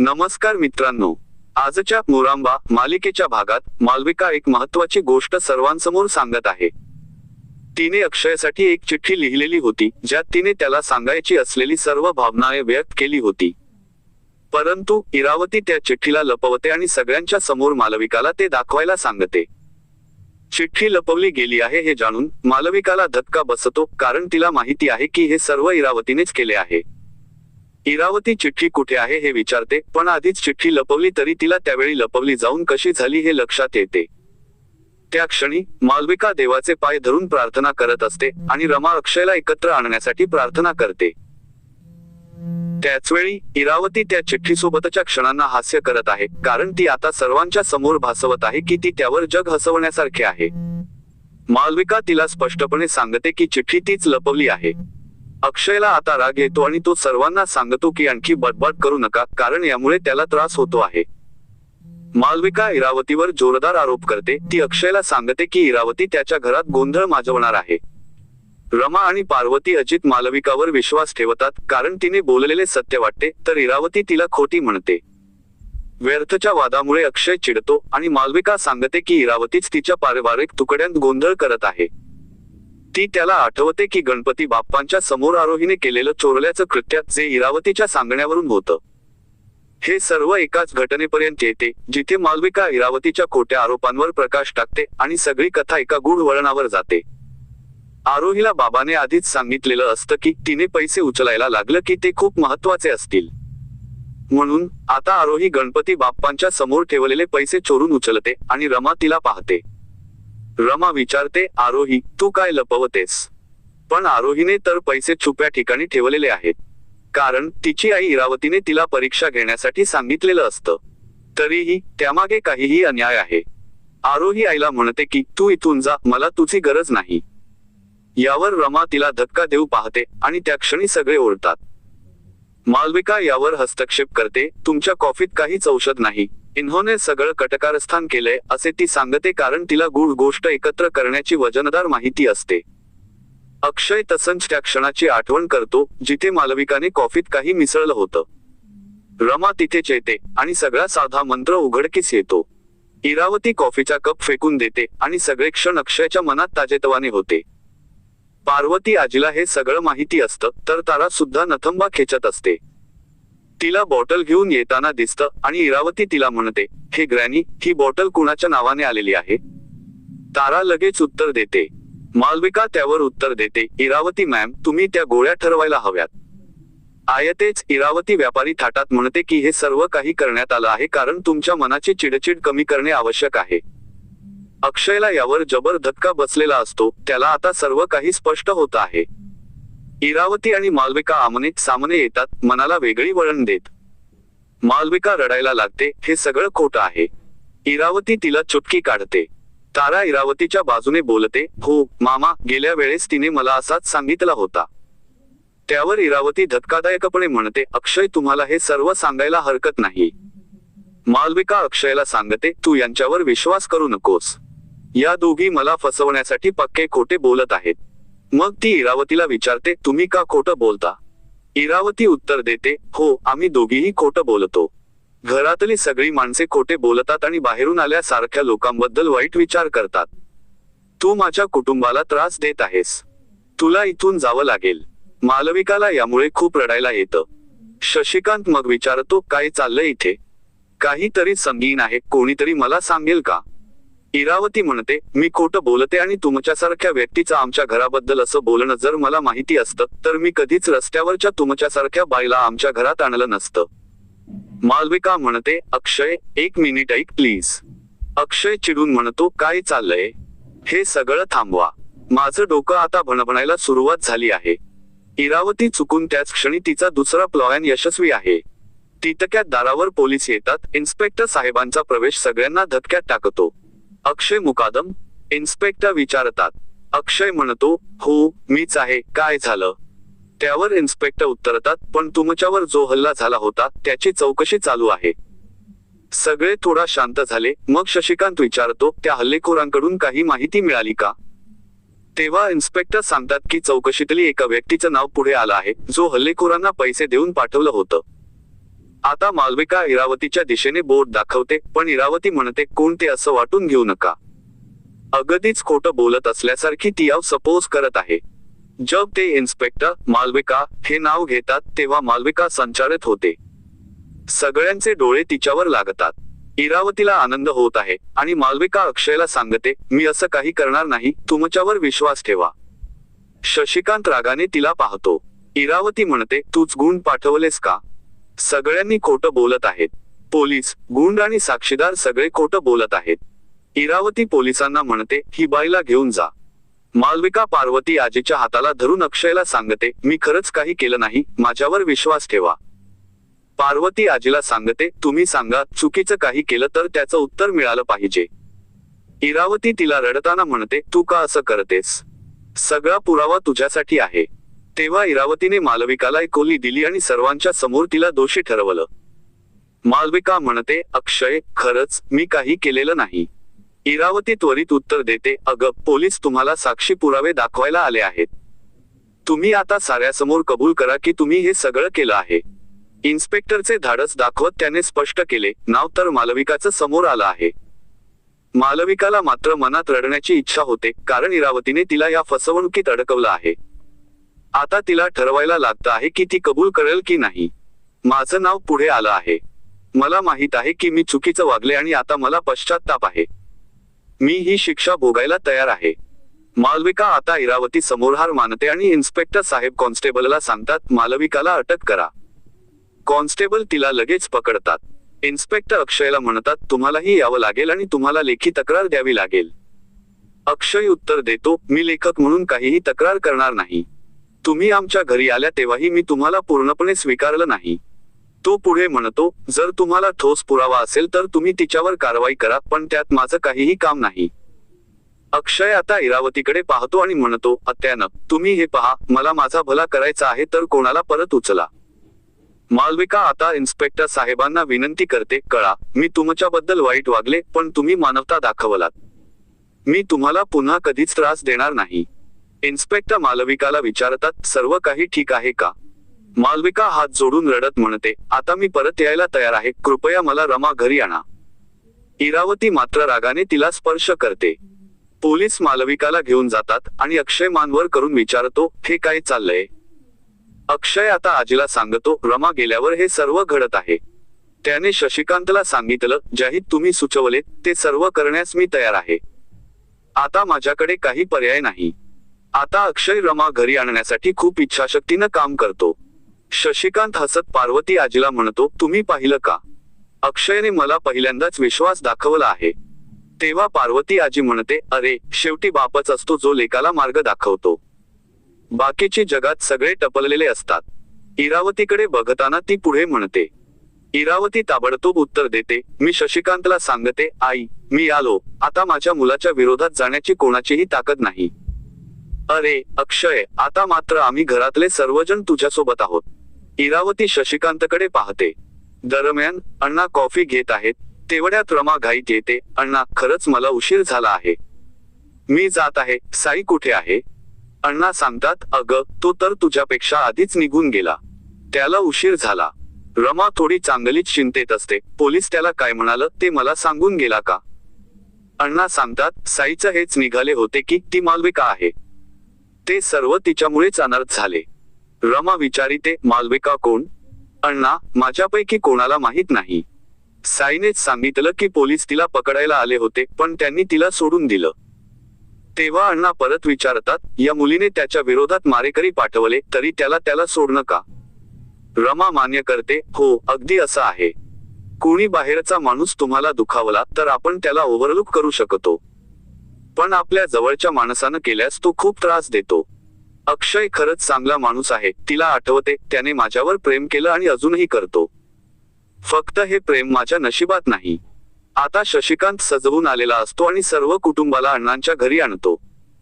नमस्कार मित्रांनो. आजच्या मोरांबा मालिकेच्या भागात मालविका एक महत्वाची गोष्ट सर्वांसमोर सांगत आहे. तिने अक्षयसाठी एक चिठ्ठी लिहिलेली होती ज्यात तिने त्याला सांगायची असलेली सर्व भावनाए व्यक्त केली होती. परंतु इरावती त्या चिठ्ठीला लपवते आणि सगळ्यांच्या समोर मालविकाला ते दाखवायला सांगते. चिठ्ठी लपवली गेली आहे हे जाणून मालविकाला धक्का बसतो कारण तिला माहिती आहे की हे सर्व इरावतीनेच केले आहे. इरावती चिठ्ठी कुठे आहे हे विचारते पण आधीच चिठ्ठी लपवली तरी तिला त्यावेळी लपवली जाऊन कशी झाली हे लक्षात येते. त्या क्षणी मालविका देवाचे पाय धरून प्रार्थना करत असते आणि रमा अक्षयला एकत्र आणण्यासाठी प्रार्थना करते. त्याचवेळी इरावती त्या चिठ्ठीसोबतच्या क्षणांना हास्य करत आहे कारण ती आता सर्वांच्या समोर भासवत आहे की ती त्यावर जग हसवण्यासारखे आहे. मालविका तिला स्पष्टपणे सांगते की चिठ्ठी तीच लपवली आहे. अक्षयला आता राग येतो आणि तो सर्वांना सांगतो की आणखी बटबट करू नका कारण यामुळे त्याला त्रास होतो आहे. मालविका इरावतीवर जोरदार आरोप करते. ती अक्षयला सांगते की इरावती त्याच्या घरात गोंधळ माजवणार आहे. रमा आणि पार्वती अजित मालविकावर विश्वास ठेवतात कारण तिने बोललेले सत्य वाटते तर इरावती तिला खोटी म्हणते. व्यर्थच्या वादामुळे अक्षय चिडतो आणि मालविका सांगते की इरावतीच तिच्या पारिवारिक तुकड्यांत गोंधळ करत आहे. ती त्याला आठवते की गणपती बाप्पांच्या समोर आरोहीने केलेलं चोरल्याचं कृत्य जे इरावतीच्या सांगण्यावरून होतं. हे सर्व एकाच घटनेपर्यंत येते जिथे मालविका इरावतीच्या खोट्या आरोपांवर प्रकाश टाकते आणि सगळी कथा एका गूढ वळणावर जाते. आरोहीला बाबाने आधीच सांगितलेलं असतं की तिने पैसे उचलायला लागलं की ते खूप महत्त्वाचे असतील. म्हणून आता आरोही गणपती बाप्पांच्या समोर ठेवलेले पैसे चोरून उचलते आणि रमा तिला पाहते. रमा विचारते आरोही तू काय लपवतेस? पण आरोहीने तर पैसे छुप्या ठिकाणी ठेवलेले आहेत. कारण तिची आई इरावतीने तिला परीक्षा घेण्यासाठी सांगितलेलं असतं. तरीही त्यामागे काहीही अन्याय आहे. आरोही आईला म्हणते की तू इथून जा मला तुझी गरज नाही. यावर रमा तिला धक्का देऊ पाहते आणि त्या क्षणी सगळे ओढतात मालविका यावर हस्तक्षेप करते तुमच्या कॉफीत काहीच औषध नाही. इन्होने सगळं कटकारस्थान केलंय असे ती सांगते कारण तिला गूढ गोष्ट एकत्र करण्याची वजनदार माहिती असते. अक्षय तसंच त्या क्षणाची आठवण करतो जिथे मालविकाने कॉफीत काही मिसळलं होतं. रमा तिथेच येते आणि सगळा साधा मंत्र उघडकीस येतो. इरावती कॉफीचा कप फेकून देते आणि सगळे क्षण अक्षयच्या मनात ताजेतवाने होते. पार्वती आजीला हे सगळं माहिती असतं तर तारा सुद्धा नथंबा खेचत असते. तिला बॉटल घेऊन येताना दिसतं आणि इरावती तिला म्हणते हे ग्रॅनी ही बॉटल कुणाच्या नावाने आलेली आहे? तारा लगेच उत्तर देते. मालविका त्यावर उत्तर देते इरावती मॅम तुम्ही त्या गोळ्या ठरवायला हव्यात. आयतेच इरावती व्यापारी थाटात म्हणते की हे सर्व काही करण्यात आलं आहे कारण तुमच्या मनाची चिडचिड कमी करणे आवश्यक आहे. अक्षयला यावर जबर धक्का बसलेला असतो त्याला आता सर्व काही स्पष्ट होत आहे. इरावती आणि मालविका आमने सामने येतात मनाला वेगळी वळण देत. मालविका रडायला लागते हे सगळं खोटं आहे. इरावती तिला चुटकी काढते. तारा इरावतीच्या बाजूने बोलते हो मामा गेल्या वेळेस तिने मला असाच सांगितला होता. त्यावर इरावती धक्कादायकपणे म्हणते अक्षय तुम्हाला हे सर्व सांगायला हरकत नाही. मालविका अक्षयला सांगते तू यांच्यावर विश्वास करू नकोस. या दोघी मला फसवण्यासाठी पक्के खोटे बोलत आहेत. मग ती इरावतीला विचारते तुम्ही का खोटं बोलता? इरावती उत्तर देते हो आम्ही दोघीही खोटं बोलतो. घरातली सगळी माणसे खोटे बोलतात आणि बाहेरून आल्यासारख्या लोकांबद्दल वाईट विचार करतात. तू माझ्या कुटुंबाला त्रास देत आहेस. तुला इथून जावं लागेल. मालविकाला यामुळे खूप रडायला येतं. शशिकांत मग विचारतो काय चाललंय इथे? काहीतरी संगीन आहे कोणीतरी मला सांगेल का? इरावती म्हणते मी खोटं बोलते आणि तुमच्यासारख्या व्यक्तीचं आमच्या घराबद्दल असं बोलणं जर मला माहिती असतं तर मी कधीच रस्त्यावरच्या तुमच्यासारख्या बाईला आमच्या घरात आणलं नसतं. मालविका म्हणते अक्षय एक मिनिट ऐक प्लीज. अक्षय चिडून म्हणतो काय चाललंय? हे सगळं थांबवा. माझं डोकं आता भणभणायला सुरुवात झाली आहे. इरावती चुकून त्याच क्षणी तिचा दुसरा प्लॉयन यशस्वी आहे. तितक्यात दारावर पोलीस येतात इन्स्पेक्टर साहेबांचा प्रवेश सगळ्यांना धक्क्यात टाकतो. अक्षय मुकादम इन्स्पेक्टर विचारतात. अक्षय म्हणतो हो मीच आहे काय झालं? त्यावर इन्स्पेक्टर उत्तरतात पण तुमच्यावर जो हल्ला झाला होता त्याची चौकशी चालू आहे. सगळे थोडा शांत झाले. मग शशिकांत विचारतो त्या हल्लेखोरांकडून काही माहिती मिळाली का? तेव्हा इन्स्पेक्टर सांगतात की चौकशीतली एका व्यक्तीचं नाव पुढे आलं आहे. जो हल्लेखोरांना पैसे देऊन पाठवलं होतं. आता मालविका इरावतीच्या दिशेने बोट दाखवते पण इरावती म्हणते कोणते असं वाटून घेऊ नका. अगदीच खोटं बोलत असल्यासारखी ती आव सपोज करत आहे. जब ते इन्स्पेक्टर मालविका हे नाव घेतात तेव्हा मालविका संचारित होते. सगळ्यांचे डोळे तिच्यावर लागतात. इरावतीला आनंद होत आहे आणि मालविका अक्षयला सांगते मी असं काही करणार नाही तुमच्यावर विश्वास ठेवा. शशिकांत रागाने तिला पाहतो. इरावती म्हणते तूच गुण पाठवलेस का? सगळ्यांनी खोटं बोलत आहेत. पोलीस गुंड आणि साक्षीदार सगळे खोटं बोलत आहेत. इरावती पोलिसांना म्हणते ही बाईला घेऊन जा. मालविका पार्वती आजीच्या हाताला धरून अक्षयला सांगते मी खरंच काही केलं नाही माझ्यावर विश्वास ठेवा. पार्वती आजीला सांगते तुम्ही सांगा चुकीचं काही केलं तर त्याचं उत्तर मिळालं पाहिजे. इरावती तिला रडताना म्हणते तू का असं करतेस? सगळा पुरावा तुझ्यासाठी आहे. तेव्हा इरावतीने मालविकाला एक कोली दिली आणि सर्वांच्या समोर तिला दोषी ठरवलं. मालविका म्हणते अक्षय खरंच मी काही केलेलं नाही. इरावती त्वरित उत्तर देते अग पोलीस तुम्हाला साक्षी पुरावे दाखवायला आले आहेत. तुम्ही आता साऱ्यासमोर कबूल करा की तुम्ही हे सगळं केलं आहे. इन्स्पेक्टरचे धाडस दाखवत त्याने स्पष्ट केले नाव तर मालविकाचं समोर आलं आहे. मालविकाला मात्र मनात रडण्याची इच्छा होते कारण इरावतीने तिला या फसवणुकीत अडकवलं आहे. आता तिला ठरवायला लागतं आहे की ती कबूल करेल की नाही. माझं नाव पुढे आलं आहे. मला माहीत आहे की मी चुकीचं वागले आणि आता मला पश्चाताप आहे. मी ही शिक्षा भोगायला तयार आहे. मालविका आता इरावती समोर हार मानते आणि इन्स्पेक्टर साहेब कॉन्स्टेबलला सांगतात मालविकाला अटक करा. कॉन्स्टेबल तिला लगेच पकडतात. इन्स्पेक्टर अक्षयला म्हणतात तुम्हालाही यावं लागेल आणि तुम्हाला लेखी तक्रार द्यावी लागेल. अक्षय उत्तर देतो मी लेखक म्हणून काहीही तक्रार करणार नाही. तुम्ही आमच्या घरी आल्या तेव्हाही मी तुम्हाला पूर्णपणे स्वीकारलं नाही. तो पुढे म्हणतो जर तुम्हाला ठोस पुरावा असेल तर तुम्ही तिच्यावर कारवाई करा पण त्यात माझं काहीही काम नाही. अक्षय आता इरावतीकडे पाहतो आणि म्हणतो अत्यानं तुम्ही हे पहा मला माझा भला करायचा आहे तर कोणाला परत उचला. मालविका आता इन्स्पेक्टर साहेबांना विनंती करते कळा मी तुमच्याबद्दल वाईट वागले पण तुम्ही मानवता दाखवलात. मी तुम्हाला पुन्हा कधीच त्रास देणार नाही. इन्स्पेक्टर मालविकाला विचारतात सर्व काही ठीक आहे का? मालविका हात जोडून रडत म्हणते आता मी परत यायला तयार आहे कृपया मला रमा घरी आणा. इरावती मात्र रागाने तिला स्पर्श करते. पोलीस मालविकाला घेऊन जातात आणि अक्षय मानवर करून विचारतो हे काय चाललंय? अक्षय आता आजीला सांगतो रमा गेल्यावर हे सर्व घडत आहे. त्याने शशिकांतला सांगितलं ज्याही तुम्ही सुचवले ते सर्व करण्यास मी तयार आहे. आता माझ्याकडे काही पर्याय नाही. आता अक्षय रमा घरी आणण्यासाठी खूप इच्छाशक्तीनं काम करतो. शशिकांत हसत पार्वती आजीला म्हणतो तुम्ही पाहिलं का? अक्षयने मला पहिल्यांदाच विश्वास दाखवला आहे. तेव्हा पार्वती आजी म्हणते अरे शेवटी बापच असतो जो लेकाला मार्ग दाखवतो. बाकीचे जगात सगळे टपललेले असतात. इरावतीकडे बघताना ती पुढे म्हणते इरावती ताबडतोब उत्तर देते. मी शशिकांतला सांगते आई मी आलो. आता माझ्या मुलाच्या विरोधात जाण्याची कोणाचीही ताकद नाही. अरे अक्षय आता मात्र आम्ही घरातले सर्वजण तुझ्यासोबत आहोत. इरावती शशिकांतकडे पाहते. दरम्यान अण्णा कॉफी घेत आहेत. तेवढ्यात रमा घाईत येते अण्णा खरंच मला उशीर झाला आहे. मी जात आहे. साई कुठे आहे? अण्णा सांगतात अग तो तर तुझ्यापेक्षा आधीच निघून गेला. त्याला उशीर झाला. रमा थोडी चांगलीच चिंतेत असते. पोलीस त्याला काय म्हणाल ते मला सांगून गेला का? अण्णा सांगतात साईचं हेच निघाले होते की ती मालविका आहे. ते सर्व तिच्यामुळेच अनर्थ झाले. रमा विचारिते मालविका कोण? अण्णा माझ्यापैकी कोणाला माहीत नाही. साईनेच सांगितलं की पोलीस तिला पकडायला आले होते पण त्यांनी तिला सोडून दिलं. तेव्हा अण्णा परत विचारतात या मुलीने त्याच्या विरोधात मारेकरी पाठवले तरी त्याला त्याला सोडणं का? रमा मान्य करते हो अगदी असं आहे. कोणी बाहेरचा माणूस तुम्हाला दुखावला तर आपण त्याला ओव्हरलुक करू शकतो. पण आपल्या जवळच्या माणसानं केल्यास तो खूप त्रास देतो. अक्षय खरंच चांगला माणूस आहे तिला आठवते त्याने माझ्यावर प्रेम केलं आणि अजूनही करतो. फक्त हे प्रेम माझ्या नशिबात नाही. आता शशिकांत सजवून आलेला असतो आणि सर्व कुटुंबाला अण्णांच्या घरी आणतो.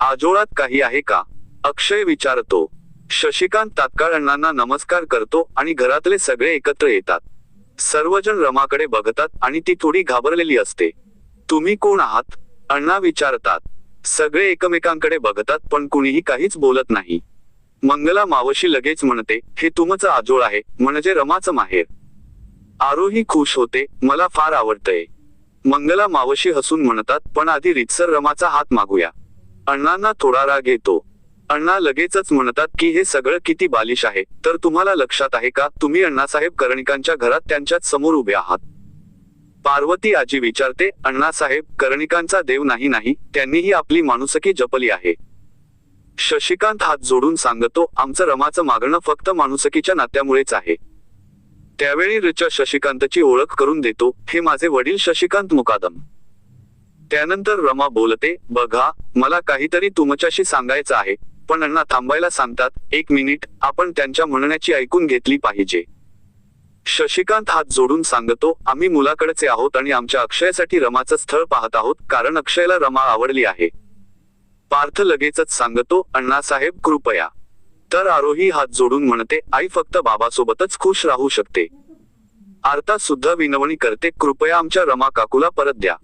आजोळात काही आहे का? अक्षय विचारतो. शशिकांत तात्काळ अण्णांना नमस्कार करतो आणि घरातले सगळे एकत्र येतात. सर्वजण रमाकडे बघतात आणि ती थोडी घाबरलेली असते. तुम्ही कोण आहात? अण्णा विचारतात सगळे एकमेकांकडे बघतात पण कुणीही काहीच बोलत नाही. मंगला मावशी लगेच म्हणते हे तुमचं आजोळ आहे म्हणजे रमाचं माहेर. आरोही खुश होते मला फार आवडतंय. मंगला मावशी हसून म्हणतात पण आधी रितसर रमाचा हात मागूया. अण्णांना थोडा राग येतो. अण्णा लगेचच म्हणतात की हे सगळं किती बालिश आहे तर तुम्हाला लक्षात आहे का तुम्ही अण्णासाहेब कर्णिकांच्या घरात त्यांच्याच समोर उभे आहात. पार्वती आजी विचारते अण्णासाहेब कर्णिकांचा देव नाही नाही त्यांनीही आपली माणुसकी जपली आहे. शशिकांत हात जोडून सांगतो आमचं रमाचं मागणं फक्त माणुसकीच्या नात्यामुळेच आहे. त्यावेळी रिचा शशिकांतची ओळख करून देतो हे माझे वडील शशिकांत मुकादम. त्यानंतर रमा बोलते बघा मला काहीतरी तुमच्याशी सांगायचं आहे पण अण्णा थांबायला सांगतात एक मिनिट आपण त्यांच्या म्हणण्याची ऐकून घेतली पाहिजे. शशिकांत हात जोडून सांगतो आम्ही मुलाकडचे आहोत आणि आमच्या अक्षयासाठी रमाचं स्थळ पाहत आहोत कारण अक्षयला रमा आवडली आहे. पार्थ लगेचच सांगतो अण्णासाहेब कृपया. तर आरोही हात जोडून म्हणते आई फक्त बाबासोबतच खुश राहू शकते. आरता सुद्धा विनवणी करते कृपया आमच्या रमा काकूला परत द्या.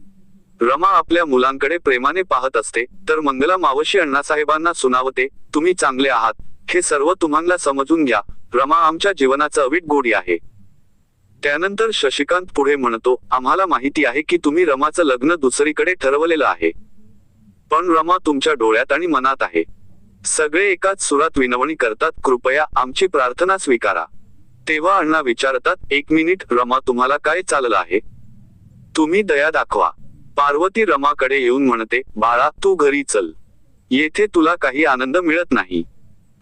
रमा आपल्या मुलांकडे प्रेमाने पाहत असते तर मंगला मावशी अण्णासाहेबांना सुनावते तुम्ही चांगले आहात हे सर्व तुम्हाला समजून घ्या रमा आमच्या जीवनाचं अवीट गोडी आहे. त्यानंतर शशिकांत पुढे म्हणतो आम्हाला माहिती आहे की तुम्ही रमाचं लग्न दुसरीकडे ठरवलेलं आहे. पण रमा तुमच्या डोळ्यात आणि मनात आहे. सगळे एकाच सुरात विनवणी करतात कृपया आमची प्रार्थना स्वीकारा. तेव्हा अण्णा विचारतात एक मिनिट रमा तुम्हाला काय चाललं आहे? तुम्ही दया दाखवा. पार्वती रमाकडे येऊन म्हणते बाळा तू घरी चल. येथे तुला काही आनंद मिळत नाही.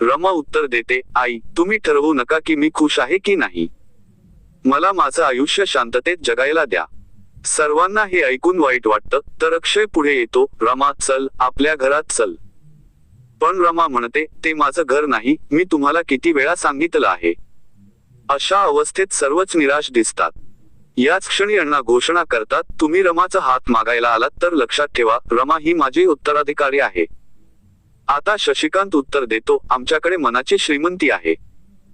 रमा उत्तर देते आई तुम्ही ठरवू नका की मी खुश आहे की नाही. मला माझं आयुष्य शांततेत जगायला द्या. सर्वांना हे ऐकून वाईट वाटतं तर अक्षय पुढे येतो रमा चल आपल्या घरात चल. पण रमा म्हणते ते माझं घर नाही मी तुम्हाला किती वेळा सांगितलं आहे. अशा अवस्थेत सर्वच निराश दिसतात. याच क्षणी अण्णा घोषणा करतात तुम्ही रमाचा हात मागायला आलात तर लक्षात ठेवा रमा ही माझी उत्तराधिकारी आहे. आता शशिकांत उत्तर देतो आमच्याकडे मनाची श्रीमंती आहे.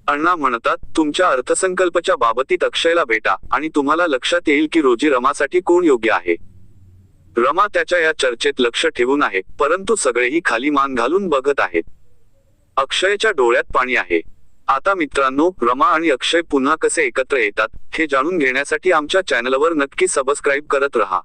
अण्णा म्हणतात तुमच्या अर्थसंकल्पच्या बाबतीत अक्षयला भेटा आणि तुम्हाला लक्षात येईल की रोजी रमासाठी कोण योग्य आहे. रमा त्याच्या या चर्चेत लक्ष ठेवून आहे परंतु सगळेही खाली मान घालून बघत आहेत. अक्षयच्या डोळ्यात पाणी आहे. आता मित्रांनो रमा आणि अक्षय पुन्हा कसे एकत्र येतात हे जाणून घेण्यासाठी आमच्या चॅनलवर नक्की सबस्क्राईब करत रहा.